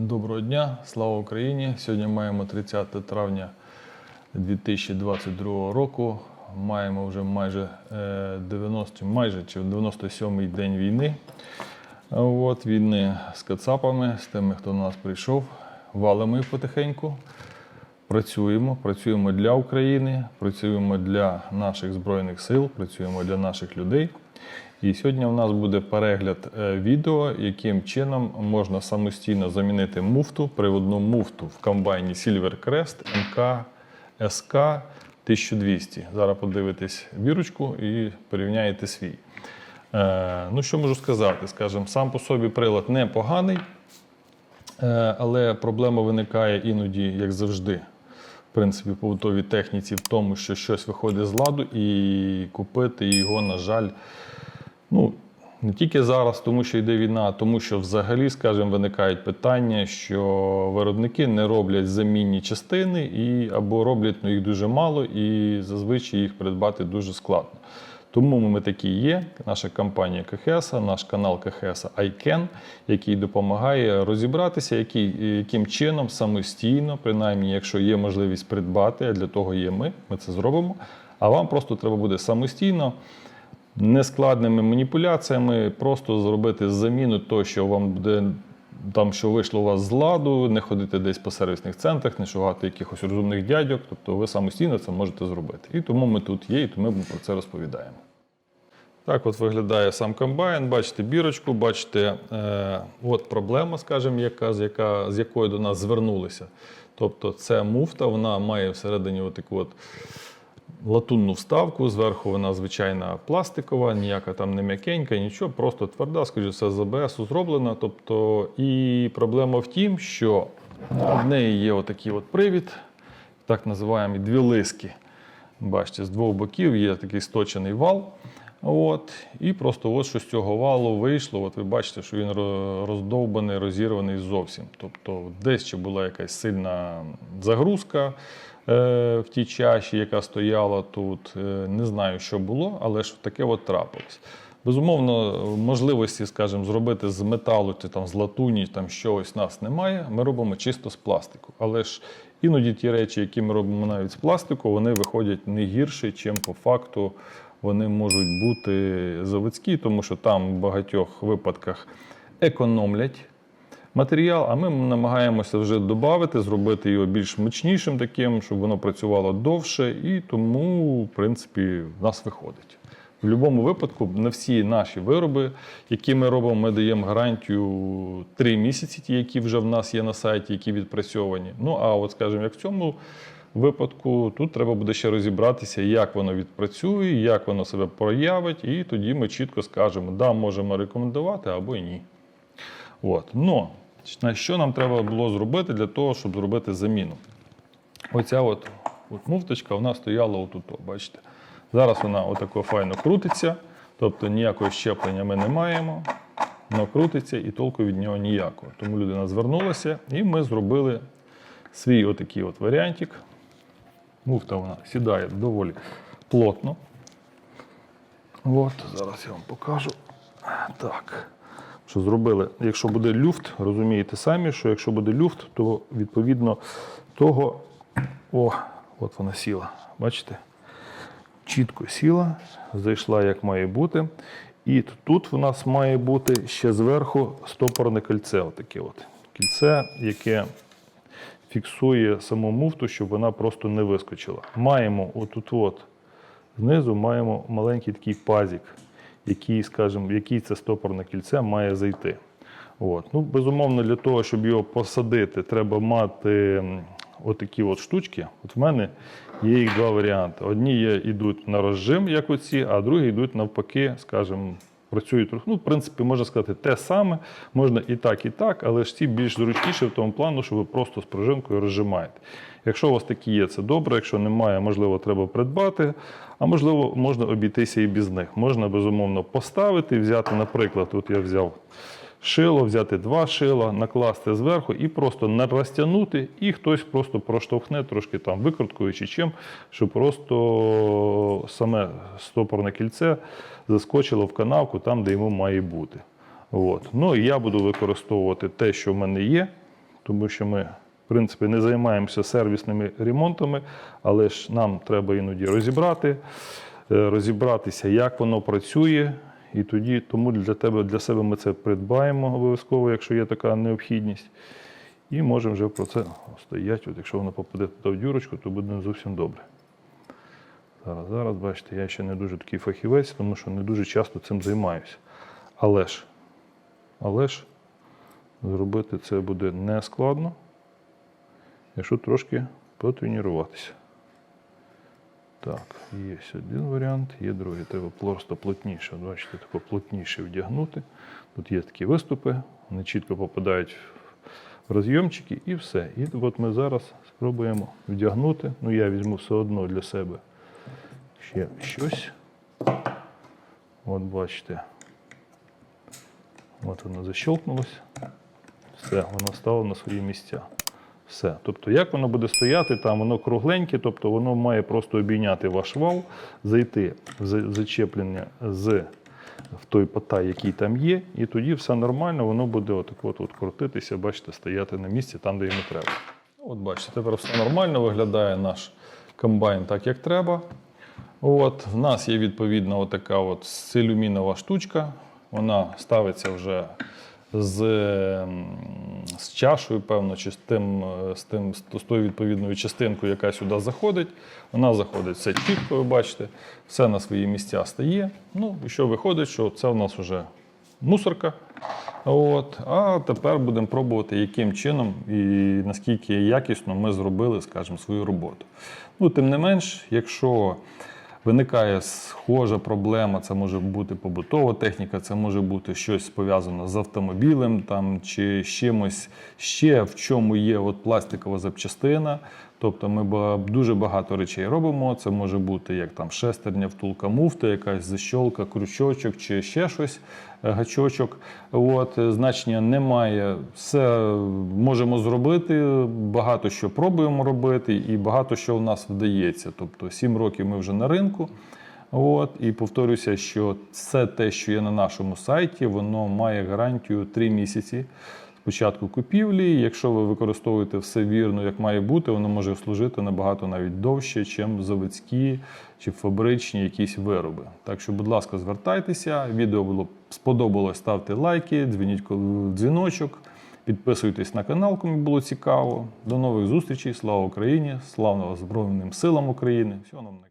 Доброго дня, слава Україні! Сьогодні маємо 30 травня 2022 року. Маємо вже майже е, 90, майже чи 97-й день війни. От, війни з кацапами, з тими, хто до нас прийшов. Валимо їх потихеньку. Працюємо, працюємо для України, працюємо для наших збройних сил, працюємо для наших людей. І сьогодні у нас буде перегляд е, відео, яким чином можна самостійно замінити муфту, приводну муфту в комбайні Silver Crest МК СК 1200. Зараз подивитесь вірочку і порівняєте свій. Е, ну, що можу сказати? Скажімо, сам по собі прилад непоганий, е, але проблема виникає іноді, як завжди, принципі, побутовій техніці, в тому, що щось виходить з ладу, і купити його, на жаль, ну, не тільки зараз, тому що йде війна, а тому що взагалі, скажімо, виникають питання, що виробники не роблять замінні частини і або роблять ну, їх дуже мало, і зазвичай їх придбати дуже складно. Тому ми такі є. Наша компанія КХС, наш канал КХС iCan, який допомагає розібратися, який, яким чином самостійно, принаймні, якщо є можливість придбати, а для того є ми, ми це зробимо. А вам просто треба буде самостійно нескладними маніпуляціями просто зробити заміну того, що вам буде там, що вийшло у вас з ладу, не ходити десь по сервісних центрах, не шукати якихось розумних дядьок. Тобто ви самостійно це можете зробити. І тому ми тут є, і тому ми про це розповідаємо. Так от виглядає сам комбайн. Бачите бірочку, бачите, е, от проблема, скажімо, яка, з, яка, з якою до нас звернулися. Тобто, це муфта, вона має всередині отаку от латунну вставку. Зверху вона звичайна пластикова, ніяка там не м'якенька, нічого, просто тверда, скажу, все з АБС зроблена. Тобто, і проблема в тім, що в неї є отакий от привід, так називаємо дві лиски. Бачите, з двох боків є такий сточений вал. От, і просто от що з цього валу вийшло. От ви бачите, що він роздовбаний, розірваний зовсім. Тобто десь чи була якась сильна загрузка е, в тій чаші, яка стояла тут. Е, не знаю, що було, але ж таке от трапилось. Безумовно, можливості, скажімо, зробити з металу чи там з латуні там щось нас немає. Ми робимо чисто з пластику. Але ж іноді ті речі, які ми робимо навіть з пластику, вони виходять не гірше, чим по факту вони можуть бути заводські, тому що там в багатьох випадках економлять матеріал, а ми намагаємося вже додати, зробити його більш мощнішим таким, щоб воно працювало довше, і тому, в принципі, в нас виходить. В будь-якому випадку на всі наші вироби, які ми робимо, ми даємо гарантію 3 місяці, ті, які вже в нас є на сайті, які відпрацьовані. Ну а от, скажімо, як в цьому випадку, тут треба буде ще розібратися, як воно відпрацює, як воно себе проявить, і тоді ми чітко скажемо, да, можемо рекомендувати або й ні. От. Но на що нам треба було зробити для того, щоб зробити заміну? Оця от, от муфточка вона стояла отут, бачите. Зараз вона отако файно крутиться, тобто ніякого щеплення ми не маємо. Воно крутиться і толку від нього ніякого. Тому людина звернулася і ми зробили свій отакий от варіантик. Муфта вона сідає доволі плотно. От, зараз я вам покажу. Так. Що зробили, якщо буде люфт, розумієте самі, що якщо буде люфт, то відповідно того. О, от вона сіла. Бачите? Чітко сіла, зайшла як має бути. І тут в нас має бути ще зверху стопорне кільце. Отаке от. Кільце, яке фіксує саму муфту, щоб вона просто не вискочила. Маємо отут от знизу маємо маленький такий пазик, який, скажімо, який це стопорне кільце має зайти. От. Ну, безумовно, для того, щоб його посадити, треба мати отакі от штучки. От в мене є їх два варіанти. Одні є, йдуть на розжим, як оці, а другі йдуть навпаки, скажімо, працюють. Ну, в принципі, можна сказати, те саме, можна і так, і так, але ж ці більш зручніші в тому плану, що ви просто з пружинкою розжимаєте. Якщо у вас такі є, це добре. Якщо немає, можливо, треба придбати, а можливо, можна обійтися і без них. Можна безумовно поставити, взяти, наприклад, тут я взяв шило, взяти два шила, накласти зверху і просто розтягнути, і хтось просто проштовхне трошки там викруткою чи чим, щоб просто саме стопорне кільце заскочило в канавку там, де йому має бути. От. Ну і я буду використовувати те, що в мене є. тому що ми, в принципі, не займаємося сервісними ремонтами, але ж нам треба іноді розібрати, е, розібратися, як воно працює. І тоді тому для тебе, для себе ми це придбаємо обов'язково, якщо є така необхідність. І можемо вже про це стояти. От якщо воно попаде туди в дюрочку, то буде не зовсім добре. Зараз, зараз, бачите, я ще не дуже такий фахівець, тому що не дуже часто цим займаюся. Але ж, але ж зробити це буде не складно, якщо трошки потренуватися. Так, є один варіант, є другий. Треба просто плотніше. Бачите, тако плотніше вдягнути. Тут є такі виступи, вони чітко попадають в розйомчики і все. І от ми зараз спробуємо вдягнути. Ну, я візьму все одно для себе ще щось. От бачите. От воно защелкнулося. Все, воно стало на свої місця. Все. Тобто, як воно буде стояти, там воно кругленьке, тобто воно має просто обійняти ваш вал, зайти в зачеплення з в той потай, який там є, і тоді все нормально, воно буде отак от, крутитися, бачите, стояти на місці там, де йому треба. От бачите, тепер все нормально виглядає наш комбайн так, як треба. От, в нас є відповідна отака от силюмінова штучка. Вона ставиться вже з, ем, з чашею, певно, чи з, тим, е, з, тим, з тою відповідною частинкою, яка сюди заходить. Вона заходить все чітко, ви бачите, все на свої місця стає. Ну, і що виходить, що це в нас вже мусорка. От. А тепер будемо пробувати, яким чином і наскільки якісно ми зробили, скажімо, свою роботу. Ну, тим не менш, якщо виникає схожа проблема, це може бути побутова техніка, це може бути щось пов'язане з автомобілем там, чи чимось ще, в чому є от пластикова запчастина. Тобто ми дуже багато речей робимо. Це може бути як там шестерня, втулка муфта, якась защолка, крючочок чи ще щось, е, гачочок. От, е, значення немає. Все можемо зробити. Багато що пробуємо робити, і багато що в нас вдається. Тобто, сім років ми вже на ринку. От, і повторюся, що все те, що є на нашому сайті, воно має гарантію 3 місяці спочатку купівлі. Якщо ви використовуєте все вірно, як має бути, воно може служити набагато навіть довше, ніж заводські чи фабричні якісь вироби. Так що, будь ласка, звертайтеся. Відео було сподобалось, ставте лайки, дзвініть дзвіночок. Підписуйтесь на канал, кому було цікаво. До нових зустрічей. Слава Україні! Слава Збройним силам України! Всього нам.